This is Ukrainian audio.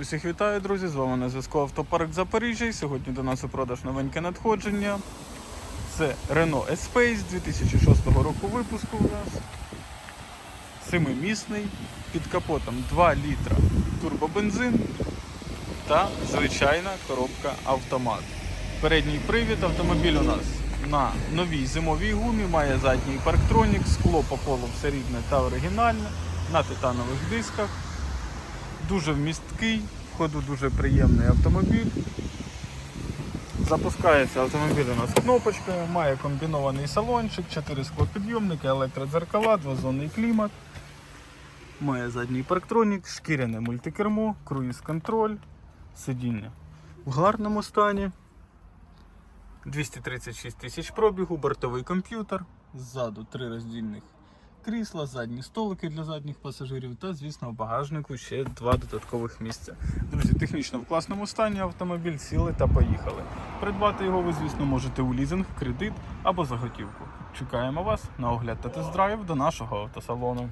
Усіх вітаю, друзі! З вами на зв'язку Автопарк Запоріжжя. Сьогодні до нас у продаж новеньке надходження. Це Renault Espace 2006 року випуску у нас. Семимісний, під капотом 2 літра турбобензин та звичайна коробка автомат. Передній привід автомобіль у нас на новій зимовій гумі, має задній парктронік, скло по полу все рідне та оригінальне, на титанових дисках. Дуже вмісткий, в ходу дуже приємний автомобіль. Запускається автомобіль у нас кнопочкою, має комбінований салончик, 4 склопідйомники, електродзеркала, двозонний клімат. Має задній парктронік, шкіряне мультикермо, круїз-контроль, сидіння в гарному стані. 236 тисяч пробігу, бортовий комп'ютер, ззаду три роздільних крісла, задні столики для задніх пасажирів та, звісно, в багажнику ще два додаткових місця. Друзі, технічно в класному стані автомобіль сіли та поїхали. Придбати його ви, звісно, можете у лізинг, кредит або за готівку. Чекаємо вас на огляд та тест-драйв до нашого автосалону.